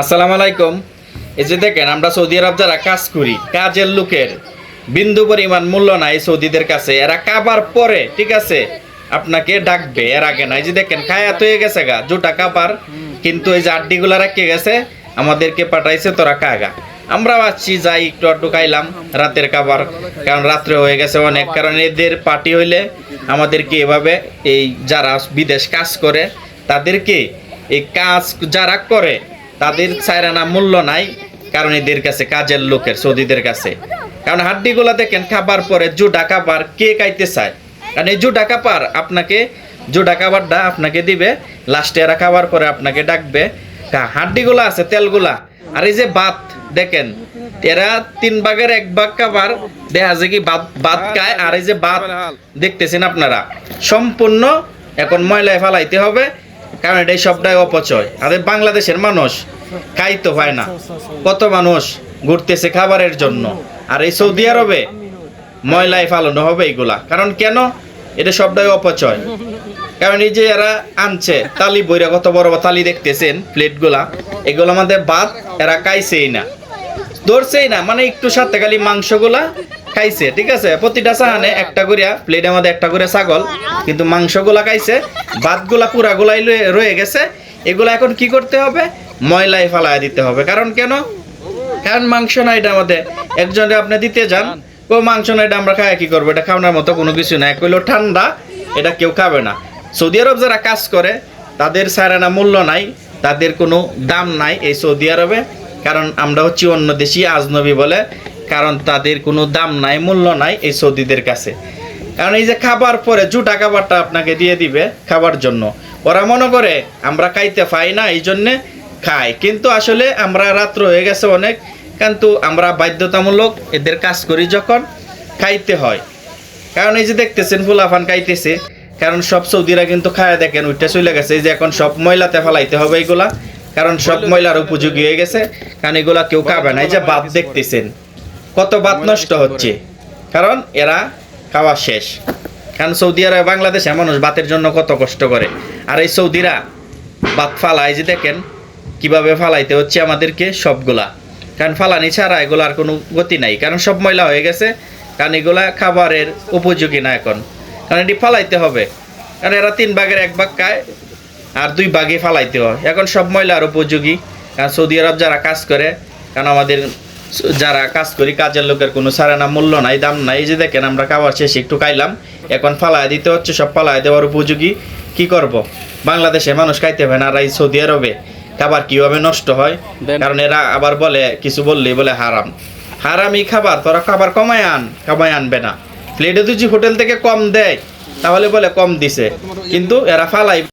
আসসালামু আলাইকুম। এই যে দেখেন, আমরা সৌদি আরব যারা কাজ করি, কাজের লোকের বিন্দু পরিমাণ মূল্য নাই সৌদিদের কাছে। এরা কাবার পরে, ঠিক আছে, আপনাকে ডাকবে, এর আগে না এই যে দেখেন, খায়াত হয়ে গেছে গা, জুটা কাবার। কিন্তু এই যে আড্ডিগুলা রাখিয়ে গেছে, আমাদেরকে পাঠাইছে, তোরা কাগা আমরা ভাবছি যাই, একটু আধটু খাইলাম, রাতের খাবার, কারণ রাত্রে হয়ে গেছে অনেক। কারণ এদের পার্টি হইলে আমাদেরকে এভাবে এই যারা বিদেশ কাজ করে, তাদেরকে এই কাজ যারা করে তাদের সাইরানা মূল্য নাই, কারণ এদের কাছে কাজের লোকের, সৌদিদের কাছে। কারণ হাড্ডিগুলা দেখেন, খাবার পরে জুডা খাবার কে খাইতে চায়? কারণ এই জুডা খাবার আপনাকে জু জুডা খাবারটা আপনাকে দিবে, লাস্টে এরা খাবার পরে আপনাকে ডাকবে হাড্ডিগুলা আছে, তেলগুলা। আর এই যে বাত দেখেন, এরা তিন ভাগের এক ভাগ খাবার, দেখা যায় কি ভাত ভাত খায়, আর এই যে ভাত, দেখতেছেন আপনারা? সম্পূর্ণ এখন ময়লায় ফালাইতে হবে কারণ এটাই সবটাই অপচয়। আমাদের বাংলাদেশের মানুষ খাইতে হয় না। কত মানুষ ঘুরতেছে খাবারের জন্য। আর এই সৌদি আরবে ময়লায় ফালানো হবে এইগুলা কারণ কেন? এটা সবটাই অপচয়। কারণ এই যে এরা আনছে, তালি বইরা কত বড় বড় তালি দেখতেছেন, প্লেটগুলা, এগুলো আমাদের ভাত এরা খাইছেই না। ধরছেই না মানে একটু সাথে খালি মাংসগুলা খাইছে, ঠিক আছে? প্রতিটা সাহানে একটা করিয়া প্লেটের মধ্যে একটা করে ছাগল, কিন্তু মাংসগুলা খাইছে, ভাতগুলা পুরাগুলাই লয়ে- রয়ে গেছে। এগুলা এখন কি করতে হবে? ময়লায় ফালায় দিতে হবে। কারণ কেন? কারণ মাংস না এটা আমাদের। একজনে আপনি দিতে যান, ও মাংস না এটা আমরা খাই কি করব? এটা খাওয়ানোর মতো কোনো কিছু নাই। কইলো ঠান্ডা, এটা কেউ খাবে না। সৌদি আরব যারা কাজ করে, তাদের সারানা মূল্য নাই, তাদের কোনো দাম নাই এই সৌদি আরবে। কারণ আমরা হচ্ছি অন্য দেশি আজনবী বলে কারণ তাদের কোনো দাম নাই মূল্য নাই এই সৌদিদের কাছে। কারণ এই যে খাবার পরে জুটা খাবারটা আপনাকে দিয়ে দিবে খাবার জন্য। ওরা মনে করে আমরা খাইতে পাই না এই জন্যে খাই। কিন্তু আসলে আমরা রাত্র হয়ে গেছে অনেক কিন্তু আমরা বাধ্যতামূলক এদের কাজ করি যখন খাইতে হয়। কারণ এই যে দেখতেছেন ফুলাফান খাইতেছে। কারণ সব সৌদিরা কিন্তু খায় দেখেন ওইটা চলে গেছে। এই যে এখন সব ময়লাতে ফেলাইতে হবে এগুলা। কারণ সব ময়লার উপযোগী হয়ে গেছে কারণ এগুলা কেউ খাবে না। এই যে ভাত দেখতেছেন। কত ভাত নষ্ট হচ্ছে। কারণ এরা খাওয়া শেষ। কারণ সৌদি আরবে বাংলাদেশে মানুষ বাতের জন্য কত কষ্ট করে। আর এই সৌদিরা ভাত ফালায় যে দেখেন কীভাবে ফালাইতে হচ্ছে আমাদেরকে সবগুলা। কারণ ফালানি ছাড়া এগুলো আর কোনো গতি নাই। কারণ সব ময়লা হয়ে গেছে কারণ এগুলা খাবারের উপযোগী না এখন। কারণ এটি ফালাইতে হবে। কারণ এরা তিন ভাগের এক ভাগ খায় আর দুই ভাগে ফালাইতে হয়। এখন সব ময়লার উপযোগী। কারণ সৌদি আরব যারা কাজ করে কারণ আমাদের যারা কাজ করি কাজের লোকের কোনো সারানা মূল্য নাই দাম নাই। এই যে দেখেন আমরা খাবার শেষে একটু খাইলাম। এখন ফালায় দিতে হচ্ছে সব ফালায় দেওয়ার উপযোগী। কি করব? বাংলাদেশে মানুষ খাইতে হয় না আর এই সৌদি আরবে খাবার কীভাবে নষ্ট হয়? কারণ এরা আবার বলে কিছু বললেই বলে হারাম। হারামি খাবার তোরা খাবার কমায় আন কমায় আনবে না। প্লেটে যদি হোটেল থেকে কম দেয় তাহলে বলে কম দিছে। কিন্তু এরা ফালাই